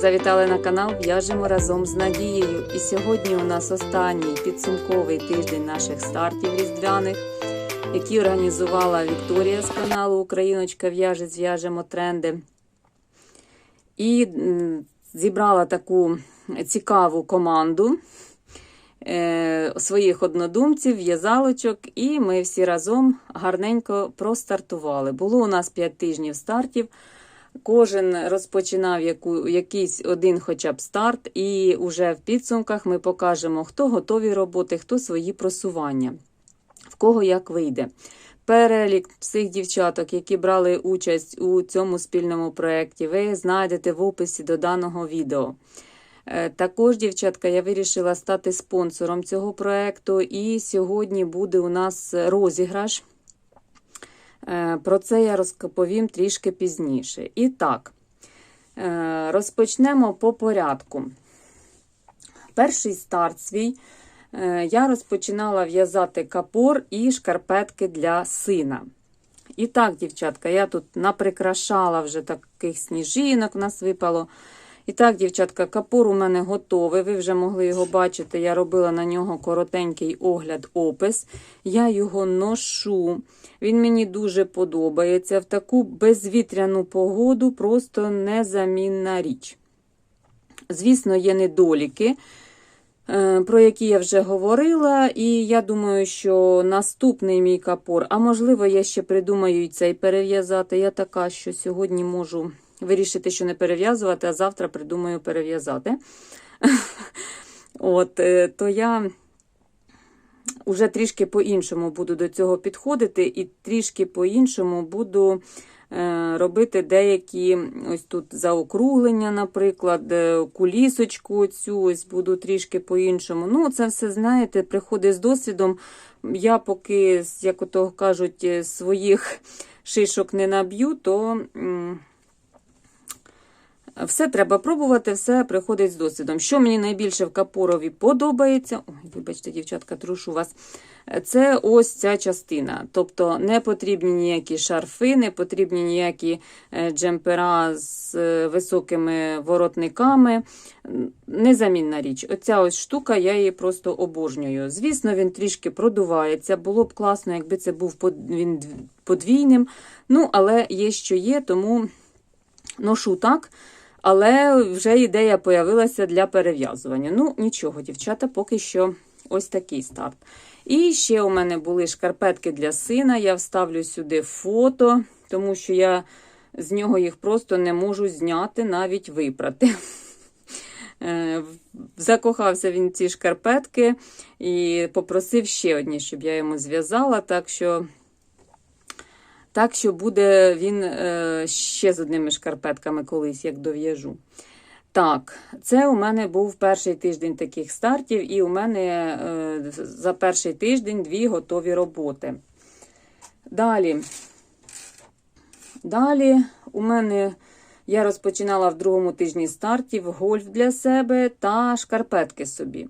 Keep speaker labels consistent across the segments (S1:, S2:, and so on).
S1: Завітали на канал В'яжемо разом з Надією. І сьогодні у нас останній підсумковий тиждень наших стартів різдвяних, які організувала Вікторія з каналу Україночка в'яже, зв'яжемо тренди. І зібрала таку цікаву команду е, своїх однодумців, в'язалочок, і ми всі разом гарненько простартували. Було у нас 5 тижнів стартів. Кожен розпочинав яку, якийсь один хоча б старт, і вже в підсумках ми покажемо, хто готові роботи, хто свої просування, в кого як вийде. Перелік всіх дівчаток, які брали участь у цьому спільному проєкті, ви знайдете в описі до даного відео. Е, Також, дівчатка, я вирішила стати спонсором цього проєкту, і сьогодні буде у нас розіграш. Е, Про це я розповім трішки пізніше. І так, е, розпочнемо по порядку. Перший старт свій е, я розпочинала в'язати капор і шкарпетки для сина. І так, дівчатка, я тут наприкрашала вже таких сніжинок, нас випало. І так, дівчатка, капор у мене готовий. Ви вже могли його бачити. Я робила на нього коротенький огляд-опис. Я його ношу. Він мені дуже подобається. В таку безвітряну погоду просто незамінна річ. Звісно, є недоліки, е, про які я вже говорила, і я думаю, що наступний мій капор, а можливо, я ще придумаю і цей перев'язати. Я така, що сьогодні можу вирішити, що не перев'язувати, а завтра придумаю перев'язати. От, е, то я уже трішки по-іншому буду до цього підходити, і трішки по-іншому буду е, робити деякі ось тут заокруглення, наприклад, е, кулісочку цю ось буду трішки по-іншому. Ну, це все, знаєте, приходить з досвідом. Я поки, як ото кажуть, своїх шишок не наб'ю, то. Все треба пробувати, все приходить з досвідом. Що мені найбільше в капорові подобається, ой, вибачте, дівчатка, трушу вас. Це ось ця частина. Тобто не потрібні ніякі шарфи, не потрібні ніякі е, джемпера з е, високими воротниками. Незамінна річ. Оця ось штука, я її просто обожнюю. Звісно, він трішки продувається. Було б класно, якби це був він подвійним. Ну, але є, що є, тому ношу так. Але вже ідея появилася для перев'язування. Ну, нічого, дівчата, поки що ось такий старт. І ще у мене були шкарпетки для сина. Я вставлю сюди фото, тому що я з нього їх просто не можу зняти, навіть випрати. Е, Закохався він ці шкарпетки і попросив ще одні, щоб я йому зв'язала. Так що так що буде він е, ще з одними шкарпетками колись, як дов'яжу. Так, це у мене був перший тиждень таких стартів, і у мене е, за перший тиждень дві готові роботи. Далі, далі у мене я розпочинала в другому тижні стартів гольф для себе та шкарпетки собі.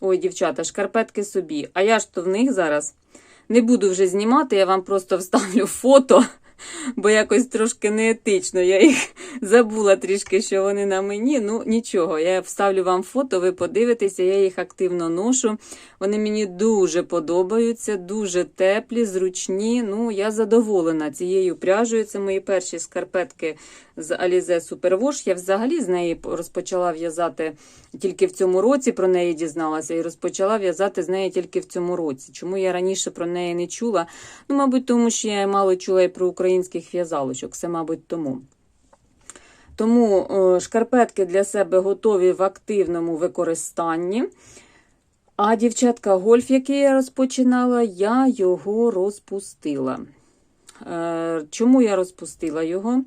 S1: Ой, дівчата, шкарпетки собі. А я ж то в них зараз. Не буду вже знімати, я вам просто вставлю фото, бо якось трошки неетично. Я їх забула трішки, що вони на мені. Ну, нічого, я вставлю вам фото, ви подивитеся, я їх активно ношу. Вони мені дуже подобаються, дуже теплі, зручні. Ну, я задоволена цією пряжею. Це мої перші скарпетки з Alize Superwash. Я взагалі з неї розпочала в'язати тільки в цьому році, про неї дізналася, і розпочала в'язати з неї тільки в цьому році. Чому я раніше про неї не чула? Ну, мабуть, тому що я мало чула і про українських в'язалочок. Це, мабуть, тому. Тому е, шкарпетки для себе готові в активному використанні. А дівчатка, гольф, який я розпочинала, я його розпустила. Е, Чому я розпустила його?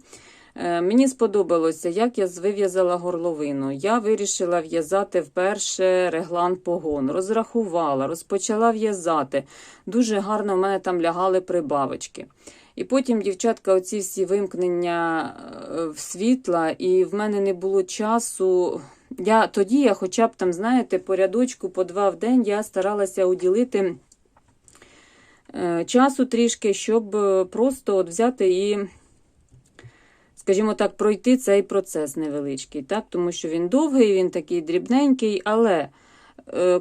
S1: Е, Мені сподобалося, як я вив'язала горловину. Я вирішила в'язати вперше реглан погон, розрахувала, розпочала в'язати. Дуже гарно в мене там лягали прибавочки. І потім, дівчатка, оці всі вимкнення е, в світла, і в мене не було часу. Я, Тоді я хоча б там, знаєте, по рядочку, по два в день я старалася уділити е, часу трішки, щоб е, просто от взяти і скажімо так, пройти цей процес невеличкий, так? тому що він довгий, він такий дрібненький, але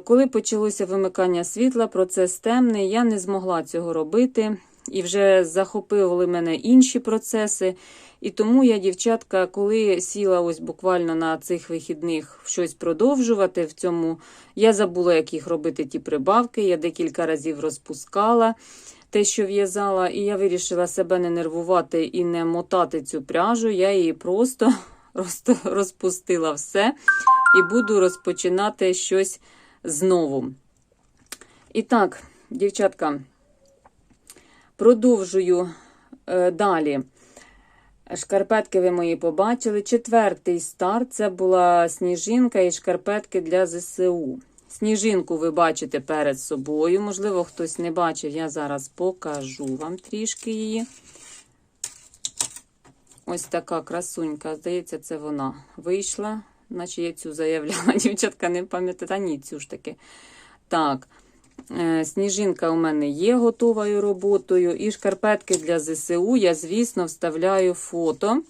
S1: коли почалося вимикання світла, процес темний, я не змогла цього робити. І вже захопили мене інші процеси. І тому я, дівчатка, коли сіла ось буквально на цих вихідних щось продовжувати в цьому, я забула, як їх робити ті прибавки. Я декілька разів розпускала те, що в'язала, і я вирішила себе не нервувати і не мотати цю пряжу. Я її просто, розпустила все і буду розпочинати щось знову. І так, дівчатка, продовжую е, далі. Шкарпетки ви мої побачили. Четвертий старт це була сніжинка і шкарпетки для ЗСУ. Сніжинку ви бачите перед собою. Можливо, хтось не бачив, я зараз покажу вам трішки її. Ось така красунька. Здається, це вона вийшла. Наче я цю заявляла. Дівчатка не пам'ятаю, та ні, цю ж таки. Так. Е, Сніжинка у мене є готовою роботою. І шкарпетки для ЗСУ я, звісно, вставляю фото.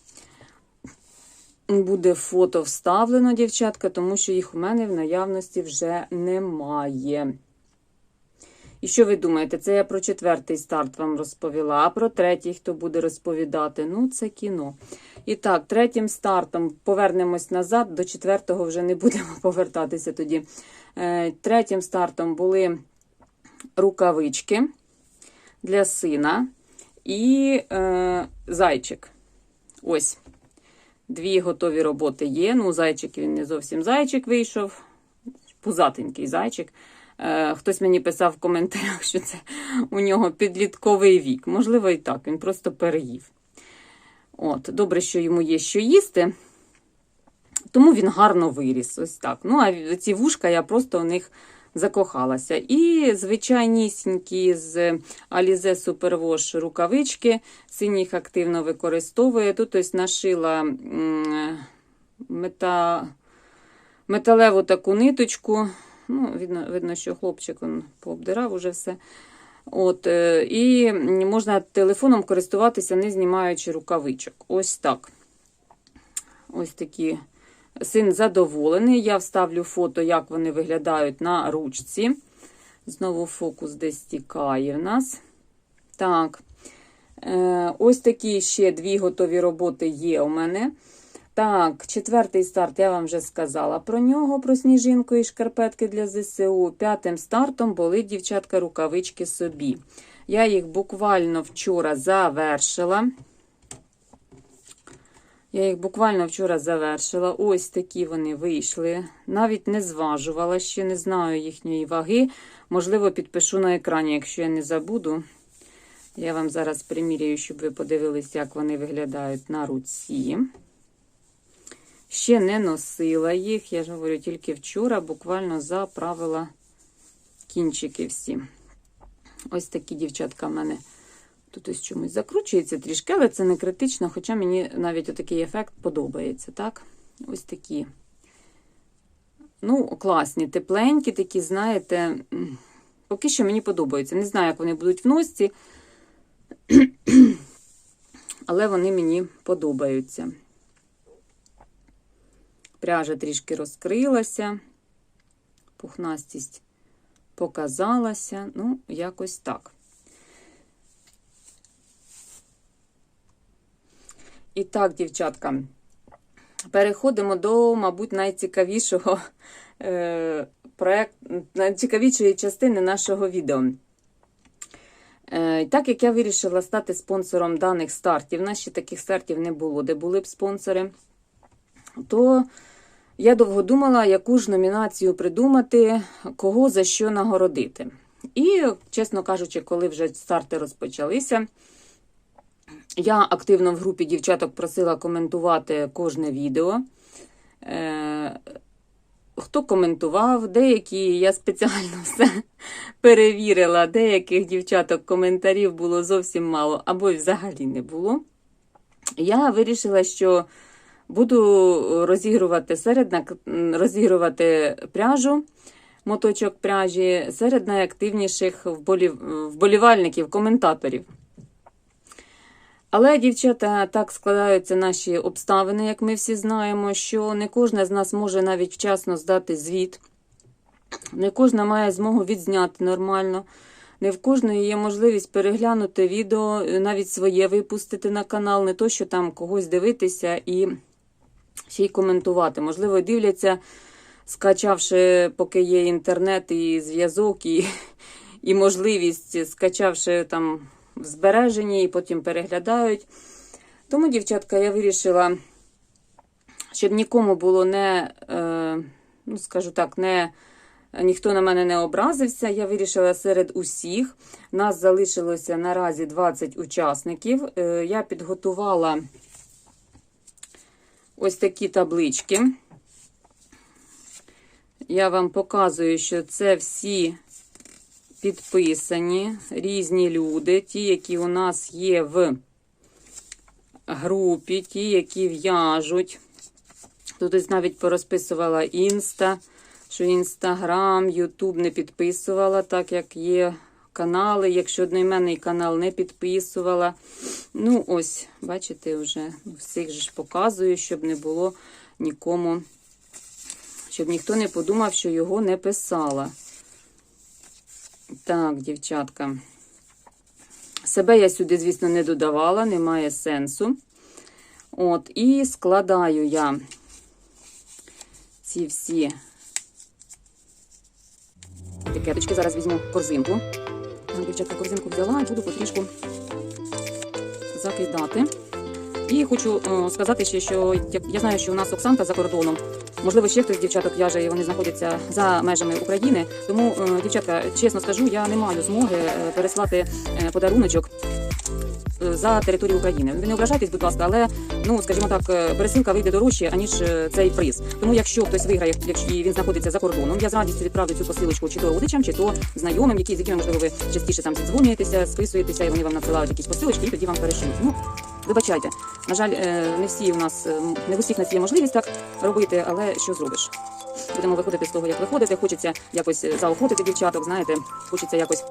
S1: Буде фото вставлено, дівчатка, тому що їх у мене в наявності вже немає. І що ви думаєте? Це я про четвертий старт вам розповіла, а про третій, хто буде розповідати? Ну, це кіно. І так, третім стартом повернемось назад, до четвертого вже не будемо повертатися тоді. Е, Третім стартом були рукавички для сина і е, зайчик. Ось. Дві готові роботи є. Ну, зайчик він не зовсім зайчик вийшов. Пузатенький зайчик. Е, Хтось мені писав в коментарях, що це у нього підлітковий вік. Можливо, і так, він просто переїв. От, Добре, що йому є що їсти. Тому він гарно виріс. Ось так. Ну, а ці вушка я просто у них закохалася. І звичайнісінькі з Alize Superwash рукавички. Син їх активно використовує. Тут ось нашила мета, металеву таку ниточку. Ну, Видно, видно, що хлопчик он пообдирав уже все. От, е, І можна телефоном користуватися, не знімаючи рукавичок. Ось так. Ось такі. Син задоволений. Я вставлю фото, як вони виглядають на ручці. Знову фокус десь тікає в нас. Так. Е, Ось такі ще дві готові роботи є у мене. Так, четвертий старт, я вам вже сказала про нього, про сніжинку і шкарпетки для ЗСУ. П'ятим стартом були дівчатка рукавички собі. Я їх буквально вчора завершила. Я їх буквально вчора завершила. Ось такі вони вийшли. Навіть не зважувала, ще не знаю їхньої ваги. Можливо, підпишу на екрані, якщо я не забуду. Я вам зараз приміряю, щоб ви подивилися, як вони виглядають на руці. Ще не носила їх, я ж говорю, тільки вчора буквально заправила кінчики всі. Ось такі дівчатка в мене тут ось чомусь закручується трішки, але це не критично, хоча мені навіть отакий ефект подобається. так? Ось такі. Ну, класні, тепленькі, такі, знаєте, поки що мені подобаються. Не знаю, як вони будуть в носці, але вони мені подобаються. Пряжа трішки розкрилася, пухнастість показалася, ну, якось так. І так, дівчатка, переходимо до, мабуть, найцікавішого е, проект, найцікавішої частини нашого відео. Е, так як я вирішила стати спонсором даних стартів, у нас ще таких стартів не було, де були б спонсори, то я довго думала, яку ж номінацію придумати, кого за що нагородити. І, чесно кажучи, коли вже старти розпочалися, я активно в групі дівчаток просила коментувати кожне відео. Е, Хто коментував, деякі я спеціально все перевірила, деяких дівчаток коментарів було зовсім мало, або й взагалі не було. Я вирішила, що буду розігрувати серед розігрувати пряжу, моточок пряжі серед найактивніших вболів, вболівальників, коментаторів. Але, дівчата, так складаються наші обставини, як ми всі знаємо, що не кожна з нас може навіть вчасно здати звіт, не кожна має змогу відзняти нормально. Не в кожної є можливість переглянути відео, навіть своє випустити на канал, не то, що там когось дивитися і ще й коментувати. Можливо, дивляться, скачавши, поки є інтернет і зв'язок, і, і можливість, скачавши там в збереженні, і потім переглядають. Тому, дівчатка, я вирішила, щоб нікому було не, е, ну, скажу так, не. Ніхто на мене не образився. Я вирішила серед усіх. Нас залишилося наразі 20 учасників. Е, Я підготувала ось такі таблички. Я вам показую, що це всі підписані різні люди, ті, які у нас є в групі, ті, які в'яжуть. Тут ось навіть порозписувала інста що Інстаграм, Ютуб не підписувала, так як є канали. Якщо одноіменний канал не підписувала. Ну, ось, бачите, вже всіх же ж показую, щоб не було нікому, щоб ніхто не подумав, що його не писала. Так, дівчатка. Себе я сюди, звісно, не додавала, немає сенсу. От, і складаю я ці всі етикеточки. Зараз візьму корзинку. Так, Дівчатка, корзинку взяла і буду потрішку закидати. І хочу о, сказати ще, що я знаю, що у нас Оксанка за кордоном. Можливо, ще хтось дівчаток в'яже, і вони знаходяться за межами України. Тому, е, дівчатка, чесно скажу, я не маю змоги е, переслати е, подаруночок за територію України. Не ображайтесь, будь ласка, але ну скажімо так, пересилка вийде дорожче, аніж цей приз. Тому, якщо хтось виграє, якщо він знаходиться за кордоном, я з радістю відправлю цю посилочку чи то родичам, чи то знайомим, які з якими можливо ви частіше там дзвонюєтеся, списуєтеся, і вони вам надсилають якісь посилочки, і тоді вам перешлють. Ну вибачайте, на жаль, е, не всі у нас е, не в усіх нас є можливість так робити, але що зробиш? Будемо виходити з того, як виходити. Хочеться якось е, заохотити дівчаток, знаєте, хочеться якось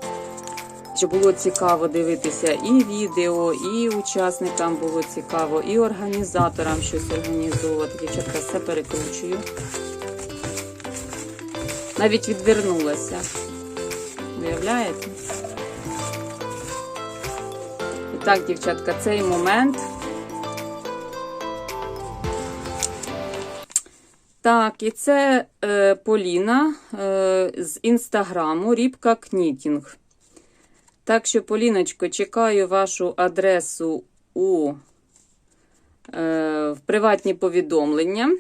S1: щоб було цікаво дивитися і відео, і учасникам було цікаво, і організаторам щось організовувати. Дівчатка все перекручую. Навіть відвернулася. Виявляєте? Так, дівчатка, цей момент. Так, і це е, Поліна е, з інстаграму Рібка Кнітінг. Так що, Поліночко, чекаю вашу адресу у е, в приватні повідомлення.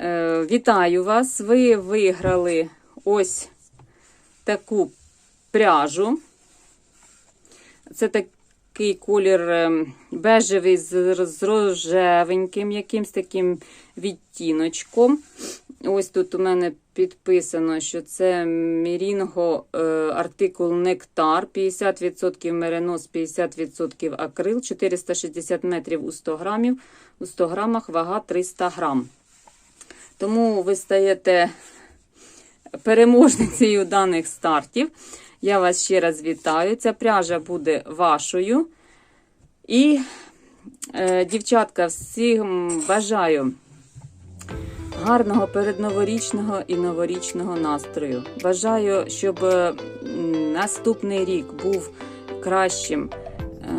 S1: Е, вітаю вас! Ви виграли ось таку пряжу. Це такий колір е, бежевий з, з рожевеньким якимсь таким відтіночком. Ось тут у мене підписано, що це Мірінго е, артикул Нектар, 50% меринос, 50% акрил, 460 метрів у 100 грамів. У 100 грамах вага 300 грам. Тому ви стаєте переможницею даних стартів. Я вас ще раз вітаю. Ця пряжа буде вашою. І, е, дівчатка, всім бажаю гарного передноворічного і новорічного настрою. Бажаю, щоб е, наступний рік був кращим, е,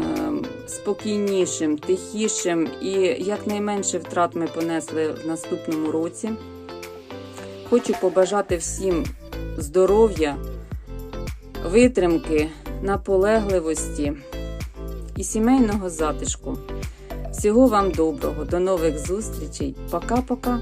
S1: спокійнішим, тихішим і якнайменше втрат ми понесли в наступному році. Хочу побажати всім здоров'я, витримки, наполегливості і сімейного затишку. Всього вам доброго, до нових зустрічей. Пока-пока.